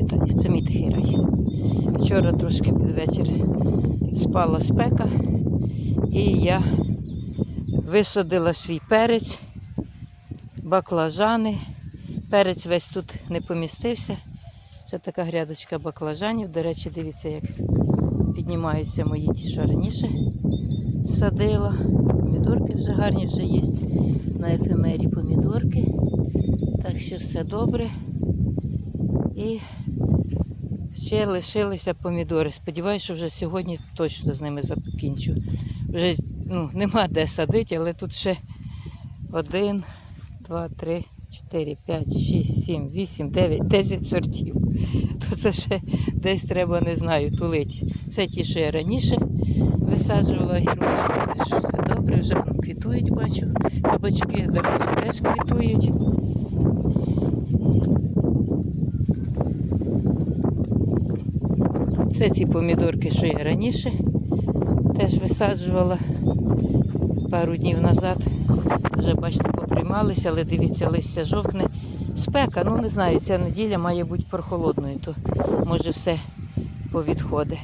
вітаю. Це мій тихий. Вчора трошки під вечір спала спека, і я висадила свій перець, баклажани. Перець весь тут не помістився. Це така грядочка баклажанів. До речі, дивіться, як піднімаються мої ті, що раніше садила. Помідорки вже гарні вже є. На ефемері помідорки. Так що все добре. І ще лишилися помідори. Сподіваюся, що вже сьогодні точно з ними закінчу. Вже ну, нема де садити, але тут ще один, два, три, чотири, п'ять, шість, сім, вісім, дев'ять, десять сортів. То це ще десь треба, не знаю, тулити. Це ті, що я раніше висаджувала гірочки. Все добре, вже квітують, бачу. Кабачки, до речі, теж квітують. Це ці помідорки, що я раніше теж висаджувала пару днів назад. Вже, бачите, поприймалися, але дивіться, листя жовтне. Спека, ну не знаю, ця неділя має бути прохолодною, то може все повідходить.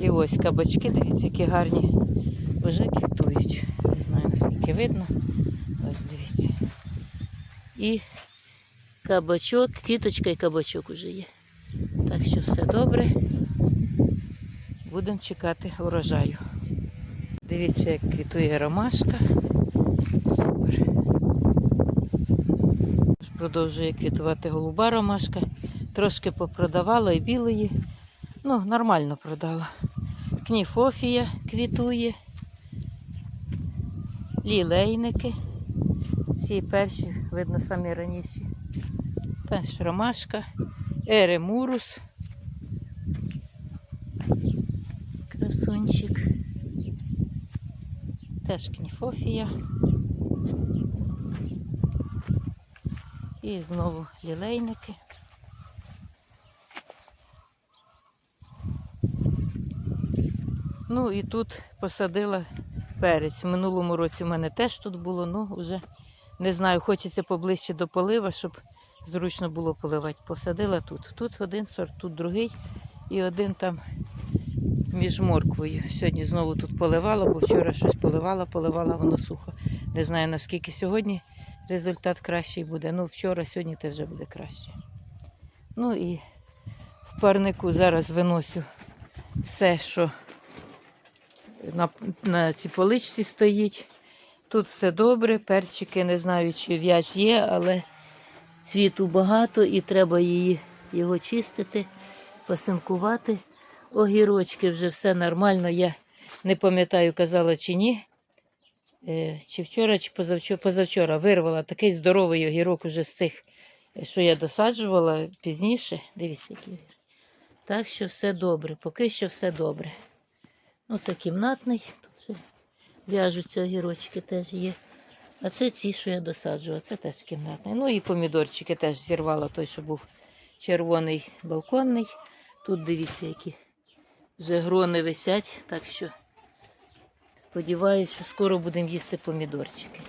І ось кабачки, дивіться, які гарні. Вже квітують. Не знаю, наскільки видно. Ось дивіться. І кабачок, квіточка і кабачок уже є. Так що все добре. Будемо чекати урожаю. Дивіться, як квітує ромашка. Супер. Продовжує квітувати голуба ромашка. Трошки попродавала і білої. Ну, нормально продала. Кніфофія квітує. Лілейники. Ці перші, видно, самі раніші. Теж ромашка. Еремурус. Красунчик. Теж кніфофія. І знову лілейники. Ну і тут посадила перець. В минулому році в мене теж тут було, ну вже не знаю, хочеться поближче до полива, щоб зручно було поливати. Посадила тут. Тут один сорт, тут другий і один там між морквою. Сьогодні знову тут поливала, бо вчора щось поливала, поливала, воно сухо. Не знаю наскільки сьогодні результат кращий буде. Ну, вчора, сьогодні те вже буде краще. Ну і в парнику зараз виносю все, що на, на цій поличці стоїть. Тут все добре, перчики, не знаю, чи в'язь є, але цвіту багато і треба її, його чистити, пасинкувати. Огірочки вже все нормально. Я не пам'ятаю, казала чи ні. Е, Чи вчора, чи позавчора, позавчора вирвала такий здоровий огірок уже з тих, що я досаджувала пізніше. Дивіться, який. Так що все добре, поки що все добре. Ну, це кімнатний, тут в'яжуться огірочки теж є. А це ці, що я досаджувала, це теж кімнатний. Ну і помідорчики теж зірвала той, що був червоний балконний. Тут дивіться, які вже грони висять, так що сподіваюся, що скоро будемо їсти помідорчики.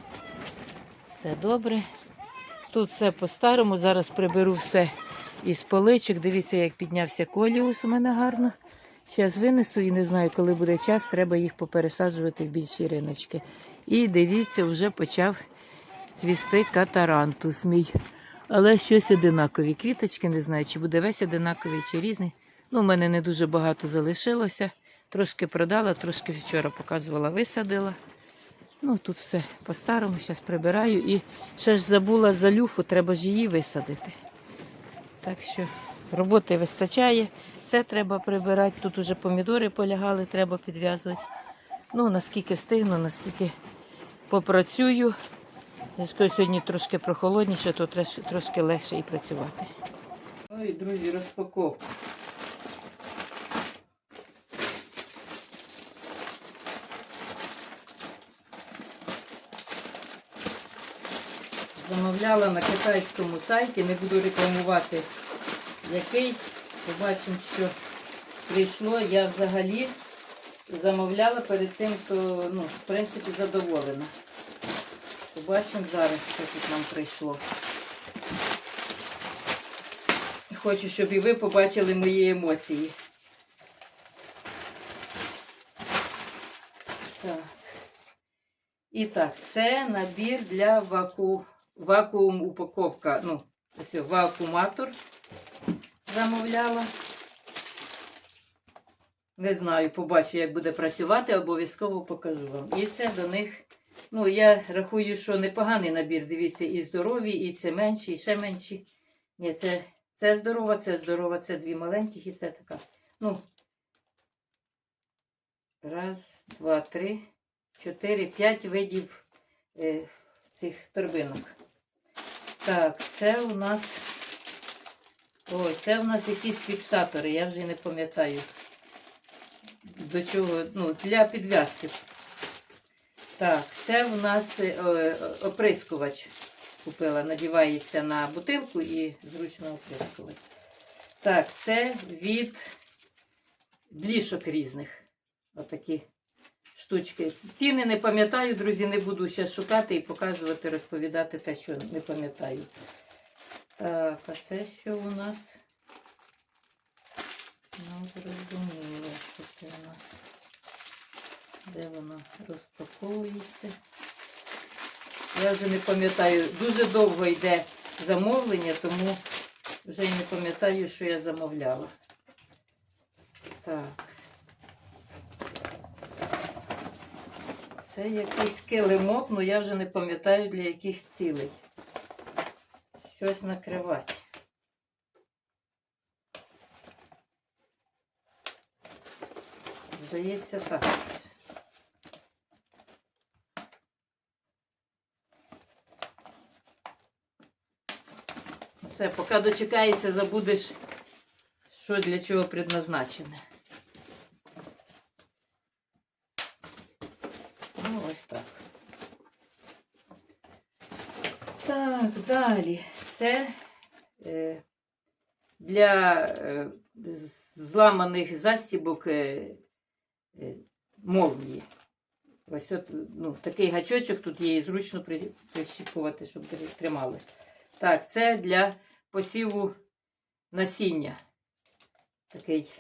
Все добре. Тут все по-старому. Зараз приберу все із поличок. Дивіться, як піднявся коліус у мене гарно. Зараз винесу і не знаю, коли буде час, треба їх попересаджувати в більші риночки. І дивіться, вже почав цвісти катарантус мій. Але щось одинакові. Квіточки, не знаю, чи буде весь одинаковий, чи різний. Ну, у мене не дуже багато залишилося. Трошки продала, трошки вчора показувала, висадила. Ну, тут все по-старому, зараз прибираю. І ще ж забула за люфу, треба ж її висадити. Так що роботи вистачає. Це треба прибирати. Тут уже помідори полягали, треба підв'язувати. Ну, наскільки встигну, наскільки попрацюю. Кажу, сьогодні трошки прохолодніше, то трошки легше і працювати. Ой, друзі, розпаковка. Замовляла на китайському сайті, не буду рекламувати який. Побачимо, що прийшло. Я взагалі замовляла перед цим, то ну, в принципі задоволена. Побачимо зараз, що тут нам прийшло. хочу, щоб і ви побачили мої емоції. Так. І так, це набір для ваку... вакуум упаковка. Ну, ось вакууматор замовляла. Не знаю, побачу, як буде працювати, обов'язково покажу вам. І це до них. Ну, я рахую, що непоганий набір. Дивіться, і здорові, і це менші, і ще менші. Ні, це, це здорова, це здорова, це дві маленьких і це така. Ну. Раз, два, три, чотири, п'ять видів е, цих торбинок. Так, це у нас. Ой, це у нас якісь фіксатори, я вже не пам'ятаю. До чого, ну, для підв'язки. Так, це у нас е, е, оприскувач купила. Надівається на бутилку і зручно оприскувати. Так, це від блішок різних. Отакі штучки. Ціни не пам'ятаю, друзі, не буду ще шукати і показувати, розповідати те, що не пам'ятаю. Так, а це що у нас? Ну, зрозуміло, що це у нас. Де воно розпаковується? Я вже не пам'ятаю. Дуже довго йде замовлення, тому вже не пам'ятаю, що я замовляла. Так. Це якийсь килимок, але я вже не пам'ятаю для яких цілей. Щось накривати. Здається, так. Це, поки дочекаєшся, забудеш, що для чого предназначене. Ну, ось так. Так, далі. Це е, для е, зламаних застібок е, молнії. Ось от, ну, такий гачочок тут є зручно прищіпувати, щоб тр- тримали. Так, це для посіву насіння. Такий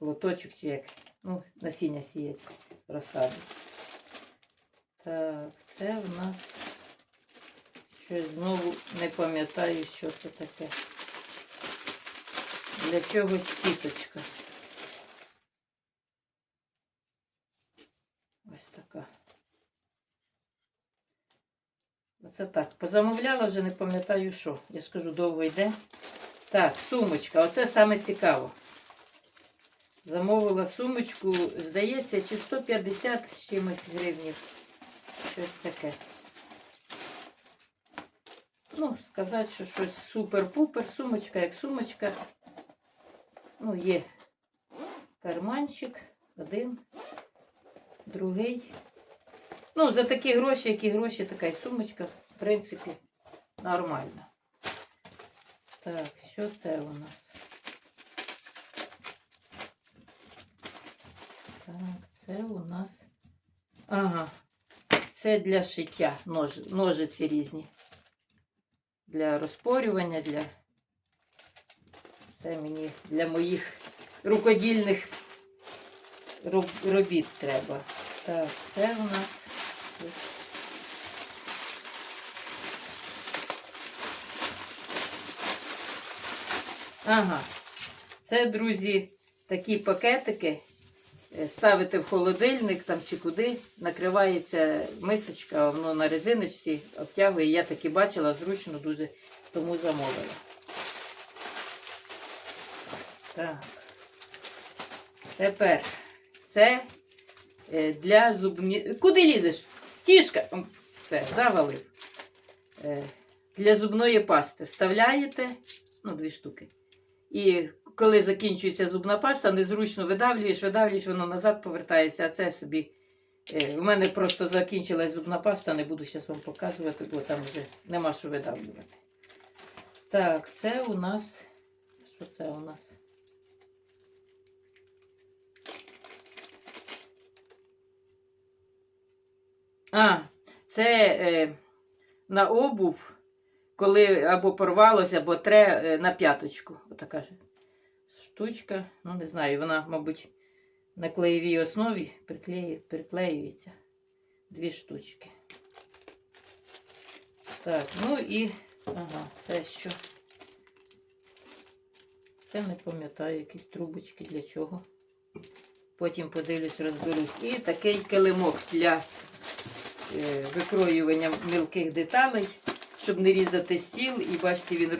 лоточок чи як. Ну, насіння сіять розсаду. Так, це в нас щось знову не пам'ятаю, що це таке. Для чогось сіточка. Ось така. Оце так. Позамовляла вже не пам'ятаю що. Я скажу, довго йде. Так, сумочка. Оце саме цікаво. Замовила сумочку, здається, чи 150 з чимось гривнів. Щось таке. Ну, сказати, що щось супер-пупер. Сумочка як сумочка. Ну, є карманчик, один, другий. Ну, за такі гроші, які гроші, така й сумочка, в принципі, нормально. Так, що це у нас? Так, це у нас. Ага. Це для шиття. Нож, ножиці різні. Для розпорювання, для. Це мені для моїх рукодільних робіт треба. Так, це у нас. Ага. Це, друзі, такі пакетики. Е, Ставите в холодильник там чи куди, накривається мисочка, воно на резиночці обтягує. Я таки бачила, зручно дуже, тому замовила. Так. Тепер це е, для зубні. Куди лізеш? Тішка! Все, завалив. Е, Для зубної пасти вставляєте, ну, дві штуки. І коли закінчується зубна паста, незручно видавлюєш, видавлюєш, воно назад повертається, а це собі. Е, у мене просто закінчилась зубна паста, не буду зараз вам показувати, бо там вже нема що видавлювати. Так, це у нас. Що це у нас? А, це е, на обув коли або порвалося, або тре е, на п'яточку. Отака ж штучка. Ну, не знаю, вона, мабуть, на клеєвій основі приклеюється. Дві штучки. Так, ну і. Ага, це що? Це не пам'ятаю, якісь трубочки для чого. Потім подивлюсь, розберусь. І такий килимок для е, викроювання мілких деталей, щоб не різати стіл. І бачите, він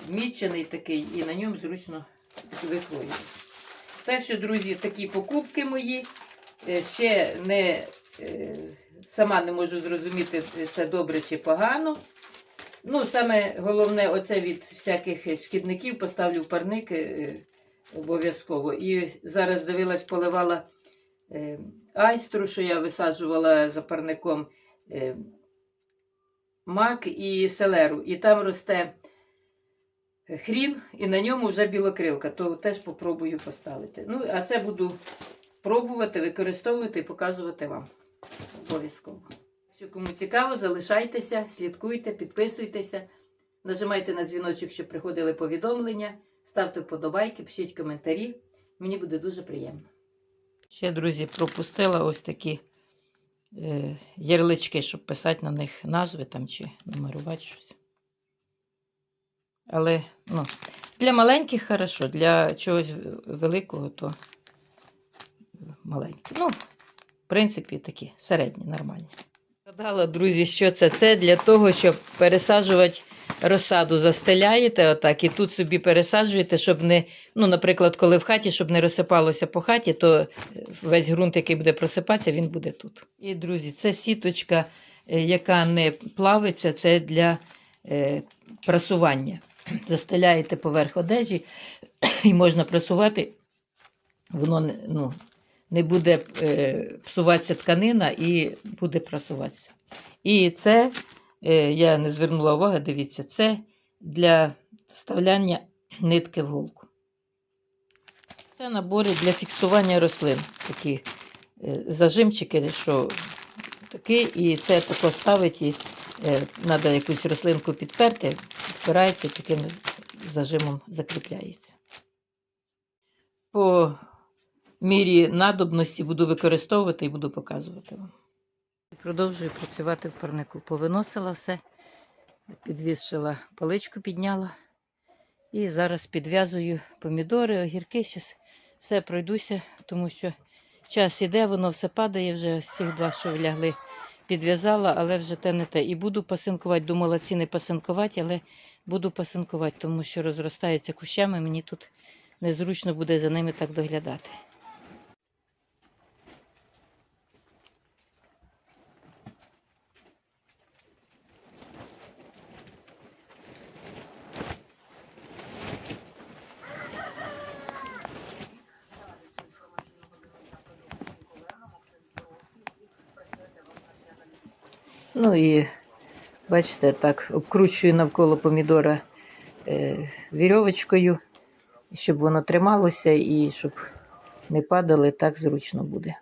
розмічений такий, і на ньому зручно викроювати. Так що, друзі, такі покупки мої. Е, Ще не е, сама не можу зрозуміти, це добре чи погано. Ну, саме головне, оце від всяких шкідників поставлю в парник е, обов'язково. І зараз дивилась, поливала айстру, що я висаджувала за парником мак і селеру. І там росте хрін, і на ньому вже білокрилка, то теж попробую поставити. Ну, а це буду пробувати, використовувати і показувати вам. Обов'язково. Якщо кому цікаво, залишайтеся, слідкуйте, підписуйтеся, нажимайте на дзвіночок, щоб приходили повідомлення, ставте вподобайки, пишіть коментарі. Мені буде дуже приємно. Ще, друзі, пропустила ось такі е, ярлички, щоб писати на них назви там чи нумерувати щось. Але ну, для маленьких хорошо, для чогось великого, то маленькі. Ну, в принципі, такі середні, нормальні. Згадала, друзі, що це? Це для того, щоб пересаджувати розсаду. Застеляєте отак і тут собі пересаджуєте, щоб не, ну, наприклад, коли в хаті, щоб не розсипалося по хаті, то весь ґрунт, який буде просипатися, він буде тут. І, друзі, це сіточка, е, яка не плавиться, це для е, прасування. Застеляєте поверх одежі і можна прасувати. Воно ну, не буде е, псуватися тканина і буде прасуватися. І це, е, я не звернула уваги, дивіться, це для вставляння нитки в голку. Це набори для фіксування рослин. Такі е, зажимчики, що такі, і це тако ставить, і треба якусь рослинку підперти, підпирається, таким зажимом закріпляється. По мірі надобності буду використовувати і буду показувати вам. Продовжую працювати в парнику. Повиносила все, підвішила паличку, підняла. І зараз підв'язую помідори, огірки. Щас все пройдуся, тому що час іде, воно все падає, вже ось цих два, що влягли, підв'язала, але вже те не те. І буду пасинкувати. Думала ціни пасинкувати, але буду пасинкувати, тому що розростаються кущами, мені тут незручно буде за ними так доглядати. Ну і бачите, так, обкручую навколо помідора е, вірьовочкою, щоб воно трималося і щоб не падали, так зручно буде.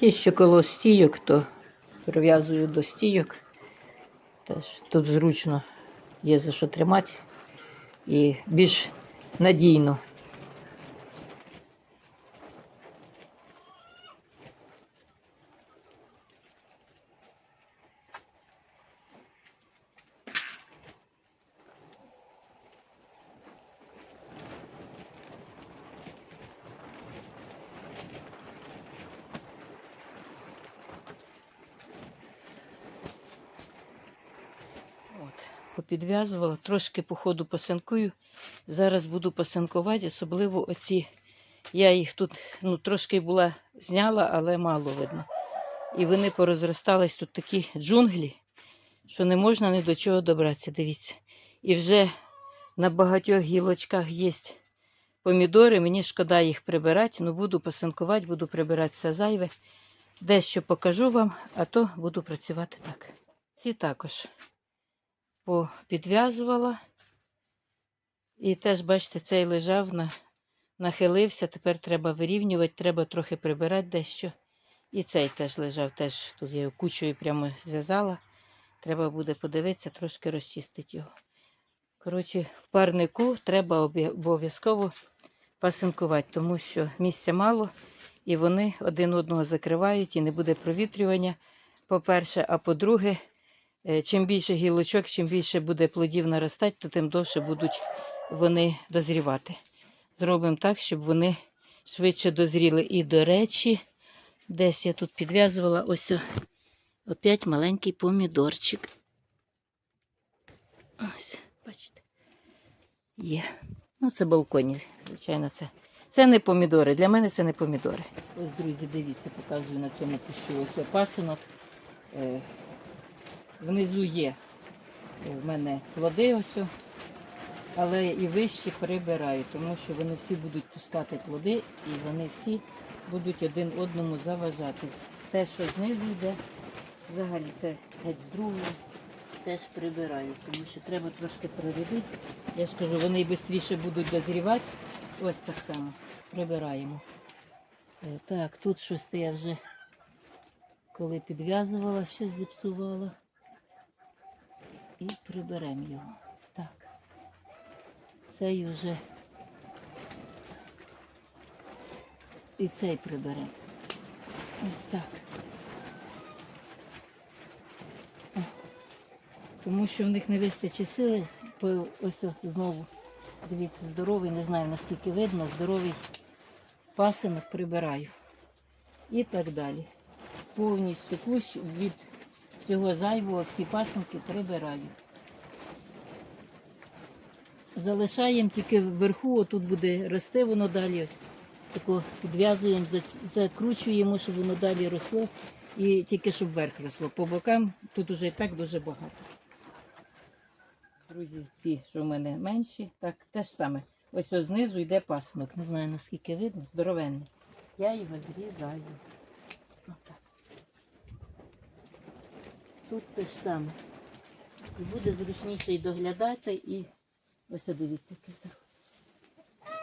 Ті, що коло стійок, то прив'язую до стійок. Теж тут зручно є за що тримати і більш надійно. От. Попідв'язувала, трошки по ходу посинкую. Зараз буду посинкувати, особливо оці. Я їх тут ну, трошки була зняла, але мало видно. І вони порозростались тут такі джунглі, що не можна ні до чого добратися. Дивіться. І вже на багатьох гілочках є помідори. Мені шкода їх прибирати, ну буду посинкувати, буду прибирати все зайве. Дещо покажу вам, а то буду працювати так. Ці також попідв'язувала. І теж, бачите, цей лежав, на, нахилився. Тепер треба вирівнювати, треба трохи прибирати дещо. І цей теж лежав, теж тут я його кучою прямо зв'язала. Треба буде подивитися, трошки розчистити його. Коротше, в парнику треба обов'язково пасинкувати, тому що місця мало, і вони один одного закривають, і не буде провітрювання, по-перше, а по-друге, чим більше гілочок, чим більше буде плодів наростати, то тим довше будуть вони дозрівати. Зробимо так, щоб вони швидше дозріли. І, до речі, десь я тут підв'язувала ось опять маленький помідорчик. Ось, бачите. Є. Ну, це балконі, звичайно, це. Це не помідори. Для мене це не помідори. Ось, друзі, дивіться, показую на цьому кущу. Ось пасинок. Внизу є в мене плоди ось. Але і вище прибираю, тому що вони всі будуть пускати плоди і вони всі будуть один одному заважати. Те, що знизу йде, взагалі це геть з другого, теж прибираю, тому що треба трошки прорядити. Я ж кажу, вони швидше будуть дозрівати. Ось так само прибираємо. Е, Так, тут щось я вже коли підв'язувала, щось зіпсувала. І приберемо його. Так. Цей вже і цей приберемо. Ось так. Тому що в них не вистачить сили, ось знову, дивіться, здоровий, не знаю наскільки видно, здоровий пасинок прибираю. І так далі. Повністю кущ від всього зайвого, всі пасинки прибираю. Залишаємо тільки вверху, отут буде рости воно далі. Тако підв'язуємо, закручуємо, щоб воно далі росло. І тільки щоб вверх росло. По бокам тут уже і так дуже багато. Друзі, ці, що в мене менші, так те ж саме. Ось ось знизу йде пасинок. Не знаю наскільки видно, здоровенний. Я його зрізаю. Тут те ж саме. І буде зручніше і доглядати, і ось дивіться, який здоровий.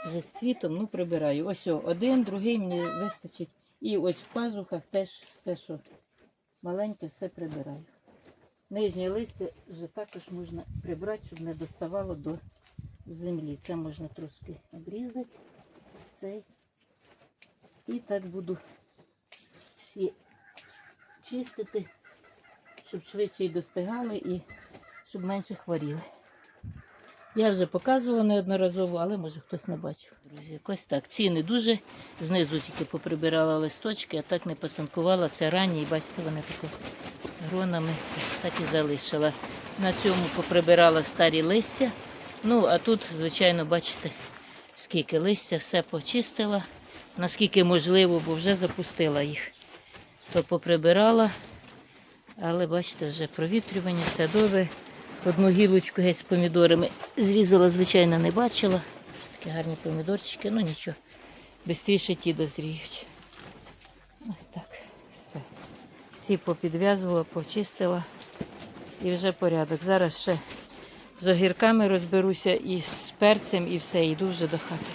Вже з цвітом, ну прибираю. Ось один, другий мені вистачить. І ось в пазухах теж все, що маленьке, все прибираю. Нижнє листя вже також можна прибрати, щоб не доставало до землі. Це можна трошки обрізати. Цей. І так буду всі чистити, щоб швидше й достигали і щоб менше хворіли. Я вже показувала неодноразово, але може хтось не бачив. Друзі, якось так. Ці не дуже. Знизу тільки поприбирала листочки, а так не посанкувала. Це ранні, і бачите, вони тако гронами так і залишила. На цьому поприбирала старі листя. Ну, а тут, звичайно, бачите, скільки листя, все почистила, наскільки можливо, бо вже запустила їх. То поприбирала, але бачите, вже провітрювання, все добре. Одну гілочку геть з помідорами зрізала, звичайно, не бачила. Такі гарні помідорчики, ну нічого. Бистріше ті дозріють. Ось так. Все. Всі попідв'язувала, почистила і вже порядок. Зараз ще з огірками розберуся і з перцем, і все, йду вже до хати.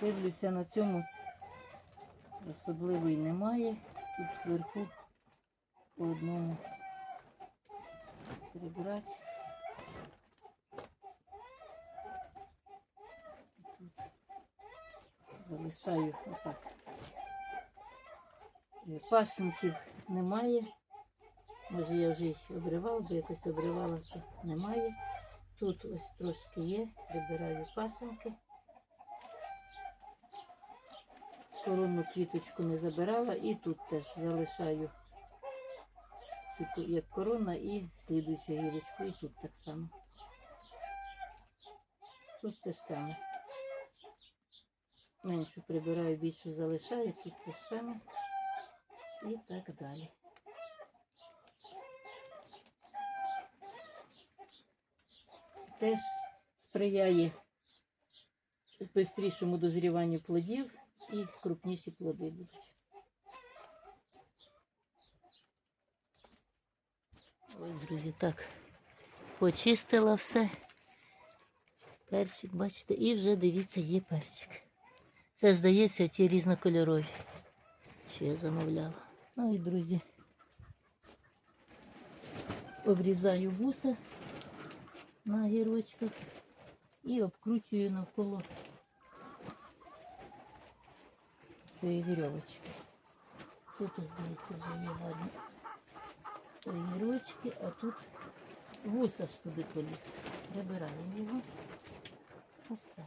Дивлюся на цьому. Особливої немає. Тут вверху по одному прибрати. Залишаю отак. Е, Пасинків немає. Може я вже їх обривала, бо якось обривала, то немає. Тут ось трошки є, прибираю пасинки. Коронну квіточку не забирала і тут теж залишаю цю як корона і слідуючу гілочку, і тут так само. Тут те ж саме. Меншу прибираю, більшу залишаю, тут те ж саме. І так далі. Теж сприяє швидшому дозріванню плодів і крупніші плоди будуть. друзі, так. Почистила все. Перчик, бачите, і вже дивіться, є перчик. Це, здається, ті різнокольорові, що я замовляла. Ну і, друзі, обрізаю вуса на гірочках і обкручую навколо цієї вірьовочки. Тут, ось, здається, вже є гарні Огірочки, а тут вуса ж туди поліз. Прибираємо його. Ось так.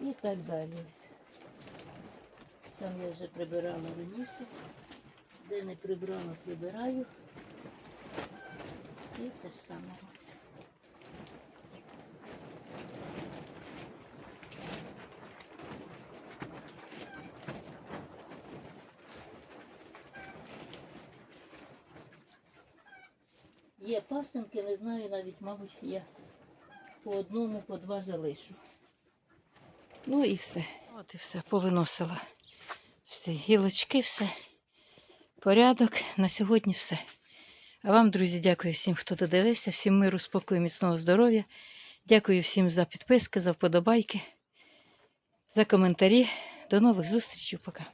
І так далі. Там я вже прибирала раніше. Де не прибрала, прибираю. І те ж саме Є пасенки, не знаю, навіть, мабуть, я по одному, по два залишу. Ну і все. От і все, повиносила. Всі гілочки, все. Порядок. На сьогодні все. А вам, друзі, дякую всім, хто додивився, всім миру, спокою, міцного здоров'я. Дякую всім за підписки, за вподобайки, за коментарі. До нових зустрічей. Пока.